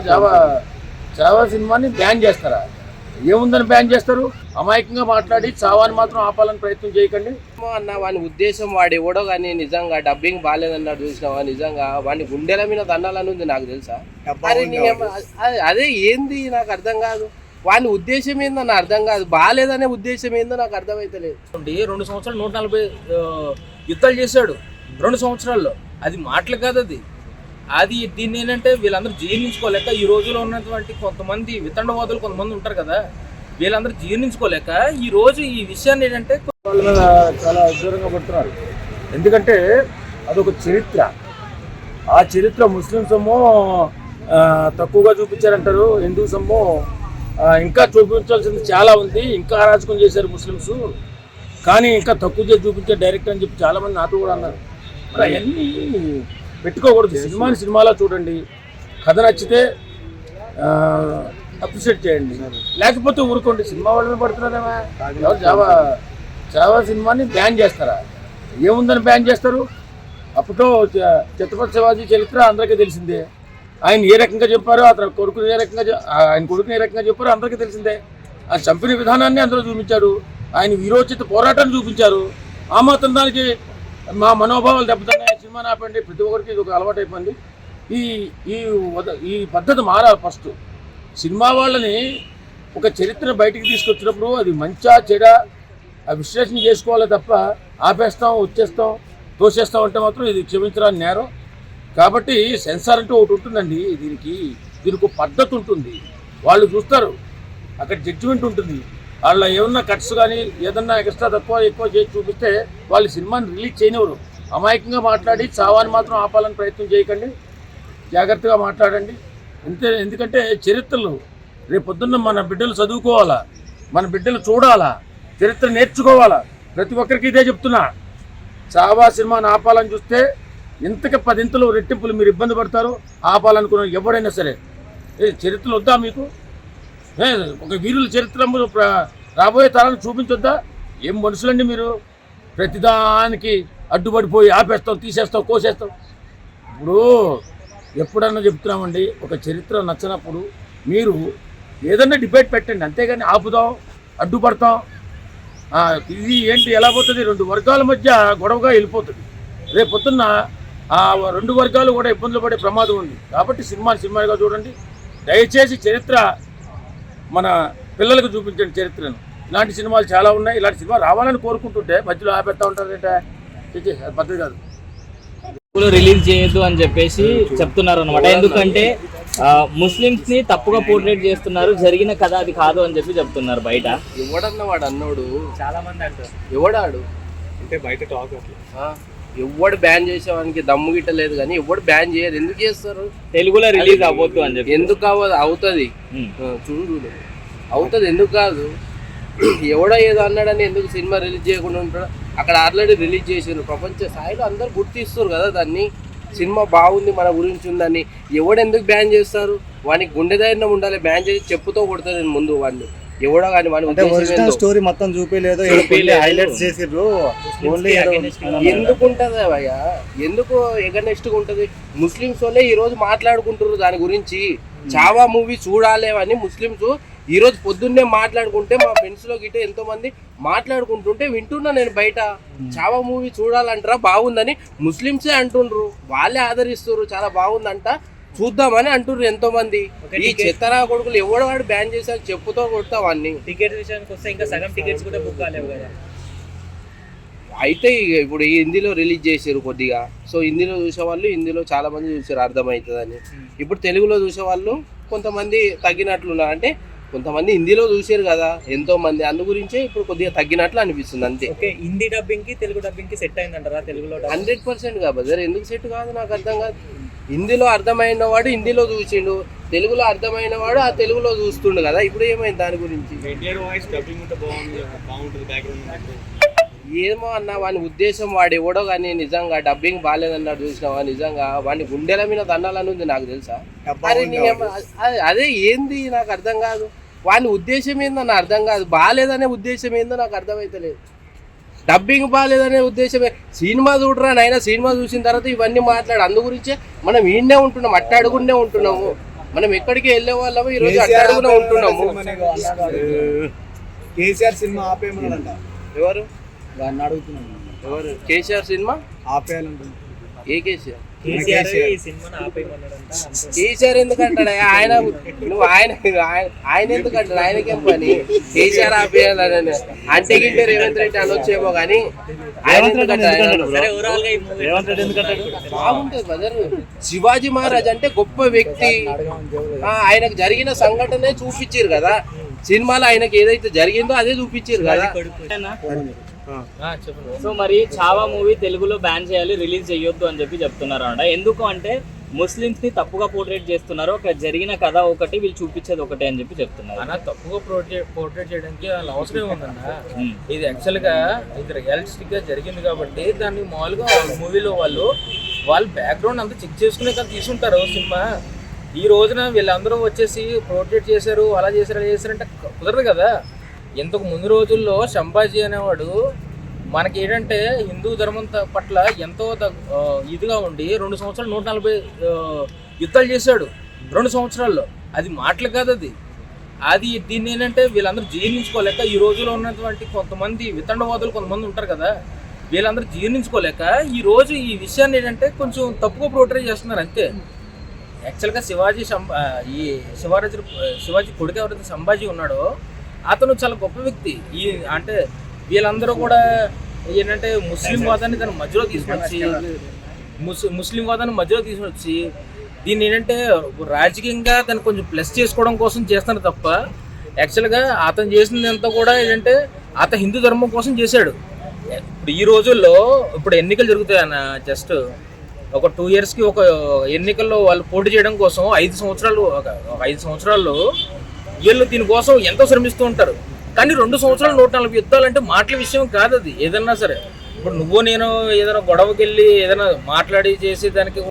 Java Chhaava సినిమాని ban చేస్తారా? ఏముందని బ్యాన్ చేస్తారు? అమాయకంగా మాట్లాడి చావాని మాత్రం ఆపాలని ప్రయత్నం చేయకండి. అన్న వాని ఉద్దేశం వాడు ఎవడో కానీ నిజంగా డబ్బింగ్ బాగాలేదన్నాడు చూసినావా? నిజంగా వాని గుండెల మీద దండాలని ఉంది నాకు తెలుసా? అరే నీ అదే- ఏంది? నాకు అర్థం కాదు. వాని ఉద్దేశం ఏందో నాకు అర్థం కాదు. బాగాలేదనే ఉద్దేశం ఏందో నాకు అర్థమైతలేదు. రెండు సంవత్సరాలు నూట నలభై యుద్ధాలు చేశాడు. రెండు సంవత్సరాల్లో. అది మాటలు కాదు అది. అది దీన్ని ఏంటంటే వీళ్ళందరూ జీర్ణించుకోలేక ఈ రోజులో ఉన్నటువంటి కొంతమంది వితండవాదులు కొంతమంది ఉంటారు కదా వీళ్ళందరూ జీర్ణించుకోలేక ఈ రోజు ఈ విషయాన్ని ఏంటంటే వాళ్ళ మీద చాలా దూరంగా పడుతున్నారు. ఎందుకంటే అదొక చరిత్ర. ఆ చరిత్ర ముస్లిమ్స్ ఏమో తక్కువగా చూపించారంటారు. హిందూస్ ఏమో ఇంకా చూపించాల్సింది చాలా ఉంది. ఇంకా అరాచకం చేశారు ముస్లిమ్స్. కానీ ఇంకా తక్కువ చేసి చూపించారు డైరెక్ట్ అని చెప్పి చాలామంది నాతో కూడా అన్నారు. మరి అవన్నీ పెట్టుకోకూడదు. సినిమాని సినిమాలో చూడండి. కథ నచ్చితే అప్రిషియేట్ చేయండి. లేకపోతే ఊరుకోండి. సినిమా వాళ్ళ మీద పడుతున్నారేమా ఎవరు జావా చావా సినిమాని బ్యాన్ చేస్తారా? ఏముందని బ్యాన్ చేస్తారు? అప్పట్లో చ- ఛత్రపతి శివాజీ చరిత్ర అందరికీ తెలిసిందే. ఆయన ఏ రకంగా చెప్పారో అతని కొడుకుని ఏ రకంగా ఆయన కొడుకుని ఏ రకంగా చెప్పారో అందరికీ తెలిసిందే. ఆయన చంపిన విధానాన్ని అందరూ చూపించారు ఆయన వీరోచిత పోరాటాన్ని చూపించారు. ఆ మాత్రం దానికి మా మనోభావాలు దెబ్బతిన్నాయి సినిమా ఆపండి ప్రతి ఒక్కరికి ఇది ఒక అలవాటు అయిపోయింది. ఈ ఈ ఈ పద్ధతి మారాలి ఫస్ట్. సినిమా వాళ్ళని ఒక చరిత్ర బయటికి తీసుకొచ్చినప్పుడు అది మంచా చెడ ఆ విశ్లేషణ చేసుకోవాలి తప్ప ఆపేస్తాం వచ్చేస్తాం తోసేస్తాం అంటే మాత్రం ఇది క్షమించరాని నేరం. కాబట్టి సెన్సార్ అంటే ఒకటి ఉంటుందండి. దీనికి దీనికి ఒక పద్ధతి ఉంటుంది. వాళ్ళు చూస్తారు. అక్కడ జడ్జిమెంట్ ఉంటుంది. వాళ్ళ ఏమన్నా కట్స్ కానీ ఏదన్నా ఎక్స్ట్రా తక్కువ ఎక్కువ చేసి చూపిస్తే వాళ్ళు సినిమాని రిలీజ్ చేయనివ్వరు. అమాయకంగా మాట్లాడి చావాన్ని మాత్రం ఆపాలని ప్రయత్నం చేయకండి. జాగ్రత్తగా మాట్లాడండి. అంతే ఎందుకంటే చరిత్రలు రేపు పొద్దున్న మన బిడ్డలు చదువుకోవాలా మన బిడ్డలు చూడాలా చరిత్ర నేర్చుకోవాలా? ప్రతి ఒక్కరికి ఇదే చెప్తున్నా. చావా సినిమాని ఆపాలని చూస్తే ఇంతకి పదింతలు రెట్టింపులు మీరు ఇబ్బంది పడతారు ఆపాలనుకున్న ఎవరైనా సరే. ఏ చరిత్రలు వద్దా మీకు? ఒక వీరుల చరిత్ర రాబోయే తరాన్ని చూపించొద్దా? ఏం మనుషులండి మీరు? ప్రతిదానికి అడ్డుపడిపోయి ఆపేస్తాం తీసేస్తాం కోసేస్తాం. ఇప్పుడు ఎప్పుడన్నా చెప్తున్నామండి ఒక చరిత్ర నచ్చినప్పుడు మీరు ఏదన్నా డిబేట్ పెట్టండి అంతేగాని ఆపుదాం అడ్డుపడతాం. ఇది ఏంటి ఎలా పోతుంది? రెండు వర్గాల మధ్య గొడవగా వెళ్ళిపోతుంది. రేపు పొద్దున్న ఆ రెండు వర్గాలు కూడా ఇబ్బందులు పడే ప్రమాదం ఉంది. కాబట్టి సినిమాని సినిమాగా చూడండి. దయచేసి చరిత్ర మన పిల్లలకు చూపించండి చరిత్రను. ఇలాంటి సినిమాలు చాలా ఉన్నాయి. ఇలాంటి సినిమా రావాలని కోరుకుంటుంటే మధ్యలో ఆపేస్తా ఉంటారంటే? రిలీజ్ చేయొద్దు అని చెప్పేసి చెప్తున్నారు అనమాట ఎందుకంటే ముస్లిమ్స్ని తప్పుగా పోర్ట్రేట్ చేస్తున్నారు జరిగిన కథ అది కాదు అని చెప్పి చెప్తున్నారు బయట. ఎవడన్న వాడు అన్నోడు? చాలా మంది అంటారు. ఎవడాడు? అంటే బయట టాక్? ఎవడు బ్యాన్ చేసేవానికి దమ్ము గిట్ట లేదు కానీ ఎవడు బ్యాన్ చేయరు. ఎందుకు చేస్తారు? తెలుగులో రిలీజ్ అవ్వద్దు అని చెప్పి. ఎందుకు అవ్వదు? అవుతుంది. చూడు అవుతుంది ఎందుకు కాదు? ఎవడో ఏదో అన్నాడని ఎందుకు సినిమా రిలీజ్ చేయకుండా ఉంటాడు? అక్కడ ఆల్రెడీ రిలీజ్ చేసారు ప్రపంచ స్థాయిలో అందరు గుర్తిస్తారు కదా దాన్ని. సినిమా బాగుంది మన గురించి ఉందని. ఎవడు ఎందుకు బ్యాన్ చేస్తారు? వానికి గుండె ధైర్యం ఉండాలి బ్యాన్ చేసి చెప్పుతో కొడతాను నేను ముందు వాడిని. ఎవడో కానీ ఏందో. స్టోరీ మొత్తం చూపించలేదు. హైలైట్స్ చేసిర్రు. ఎందుకు ఉంటది భయ్య? ఎందుకు ఎగనెస్ట్గా ఉంటది? ముస్లిమ్స్ వాళ్ళే ఈ రోజు మాట్లాడుకుంటారు దాని గురించి. చావా మూవీ చూడాలి అని ముస్లిమ్స్ ఈ రోజు పొద్దున్నే మాట్లాడుకుంటే మా ఫ్రెండ్స్లో గిట్ట ఎంతో మంది మాట్లాడుకుంటుంటే వింటున్నా నేను బయట. చావా మూవీ చూడాలంటారా బాగుందని ముస్లిమ్సే అంటుండ్రు. వాళ్ళే ఆదరిస్తారు చాలా బాగుందంట. చూద్దామని అంటుర్రు ఎంతో మంది ఈ చెత్తరా కొడుకులు ఎవడు వాడు బ్యాన్ చేశారు చెప్పుతో కొడతాం అన్ని. టికెట్ విషయానికి వస్తే ఇంకా సగం టికెట్స్ కూడా బుక్ కాలేవు కదా. అయితే ఇప్పుడు ఈ హిందీలో రిలీజ్ చేసారు కొద్దిగా. సో హిందీలో చూసే వాళ్ళు హిందీలో చాలా మంది చూసారు అర్థమవుతుందని. ఇప్పుడు తెలుగులో చూసే వాళ్ళు కొంతమంది తగ్గినట్లున్నారు. అంటే కొంతమంది హిందీలో చూసారు కదా ఎంతో మంది. అందు గురించే ఇప్పుడు కొద్దిగా తగ్గినట్లు అనిపిస్తుంది అంతే. ఓకే హిందీ డబ్బింగ్కి తెలుగు డబ్బింగ్కి సెట్ అయిందంటారా? తెలుగులో హండ్రెడ్ పర్సెంట్ కా బజర్ ఎందుకు సెట్ కాదు? నాకు అర్థం కాదు. హిందీలో అర్థమైన వాడు హిందీలో చూసిండు తెలుగులో అర్థమైన వాడు ఆ తెలుగులో చూస్తుండు కదా. ఇప్పుడు ఏమైంది దాని గురించి? ఏమో అన్న వాని ఉద్దేశం వాడు ఎవడో కానీ నిజంగా డబ్బింగ్ బాగాలేదన్నాడు చూసినావా? నిజంగా వాని గుండెల మీద దండాలని ఉంది నాకు తెలుసా? అరే అదే ఏంది? నాకు అర్థం కాదు. వాని ఉద్దేశం ఏందో నాకు అర్థం కాదు. బాగాలేదనే ఉద్దేశం ఏందో నాకు అర్థమైతలేదు డబ్బింగ్ బాగాలేదనే ఉద్దేశమే. సినిమా చూడరా నైనా సినిమా చూసిన తర్వాత ఇవన్నీ మాట్లాడు. అందు గురించే మనం ఈడనే ఉంటున్నాం అట్టాడుకుండే ఉంటున్నాము. మనం ఎక్కడికి వెళ్ళే వాళ్ళము ఈ రోజు కేసీఆర్ అట్టడుగున ఉంటున్నాము. కేసీఆర్ సినిమా ఆపేయమన్నాడంట. ఎవరు? అడుగుతున్నాను ఎవరు? KCR cinema? ఆపేయాలంటుంది. ఏ కేసీఆర్? ఎందుకంటాడు? ఆయన నువ్వు ఆయన ఆయన- ఎందుకంటాడు? ఆయనకేం పని? కేసీఆర్ ఆపేయాలని అంటే గింటే రేవంత్ రెడ్డి అనొచ్చేమో కానీ ఆయన బాగుంటుంది బ్రదర్. శివాజీ మహారాజ్ అంటే గొప్ప వ్యక్తి. ఆ, ఆయనకు జరిగిన సంఘటనే చూపించారు కదా. సినిమాలో ఆయనకి ఏదైతే జరిగిందో అదే చూపించారు కదా. సో మరి చావా మూవీ తెలుగులో బ్యాన్ చేయాలి రిలీజ్ చేయొద్దు అని చెప్పి చెప్తున్నారు అనమాట ఎందుకు అంటే ముస్లిమ్స్ని తప్పుగా పోర్ట్రేట్ చేస్తున్నారు ఒక జరిగిన కథ ఒకటి వీళ్ళు చూపించేది ఒకటి అని చెప్పి చెప్తున్నారు. అన్న తప్పుగా పోర్ట్రేట్ పోర్ట్రేట్ చేయడానికి వాళ్ళ అవసరం ఉందన్న. ఇది యాక్చువల్గా ఇది రియలిస్టిక్గా జరిగింది కాబట్టి దాన్ని మామూలుగా మూవీలో వాళ్ళు వాళ్ళ బ్యాక్గ్రౌండ్ అంతా చెక్ చేసుకునే కదా తీసుంటారు సినిమా. ఈ రోజున వీళ్ళందరూ వచ్చేసి పోర్ట్రేట్ చేశారు అలా చేశారు అలా చేశారంటే కుదరదు కదా. ఇంతకు ముందు రోజుల్లో సంభాజీ అనేవాడు మనకి ఏంటంటే హిందూ ధర్మం పట్ల ఎంతో ఇదిగా ఉండి రెండు సంవత్సరాలు నూట నలభై యుద్ధాలు చేశాడు. రెండు సంవత్సరాల్లో. అది మాటలు కాదు అది. అది దీన్ని ఏంటంటే వీళ్ళందరూ జీర్ణించుకోలేక ఈ రోజులో ఉన్నటువంటి కొంతమంది వితండవాదులు కొంతమంది ఉంటారు కదా వీళ్ళందరూ జీర్ణించుకోలేక ఈ రోజు ఈ విషయాన్ని ఏంటంటే కొంచెం తప్పుగా పోర్ట్రేట్ చేస్తున్నారు అంతే. యాక్చువల్గా శివాజీ సంభా ఈ శివరాజు శివాజీ కొడుకు ఎవరైతే సంభాజీ ఉన్నాడో అతను చాలా గొప్ప వ్యక్తి. ఈ అంటే వీళ్ళందరూ కూడా ఏంటంటే ముస్లిం వాదాన్ని తన మధ్యలో తీసుకొచ్చి ముస్ ముస్లిం వాదాన్ని మధ్యలో తీసుకొచ్చి దీన్ని ఏంటంటే రాజకీయంగా తను కొంచెం ప్లస్ చేసుకోవడం కోసం చేస్తాను తప్ప యాక్చువల్గా అతను చేసినంత కూడా ఏంటంటే అతను హిందూ ధర్మం కోసం చేశాడు. ఇప్పుడు ఈ రోజుల్లో ఇప్పుడు ఎన్నికలు జరుగుతాయన్న జస్ట్ ఒక టూ ఇయర్స్కి ఒక ఎన్నికల్లో వాళ్ళు పోటీ చేయడం కోసం ఐదు సంవత్సరాలు ఒక ఒక ఐదు సంవత్సరాల్లో వీళ్ళు దీనికోసం ఎంతో శ్రమిస్తూ ఉంటారు. కానీ రెండు సంవత్సరాలు నూట నలభై యుద్ధాలు అంటే మాటల విషయం కాదు అది ఏదన్నా సరే. ఇప్పుడు నువ్వు నేను ఏదైనా గొడవకి వెళ్ళి ఏదైనా మాట్లాడి చేసి దానికి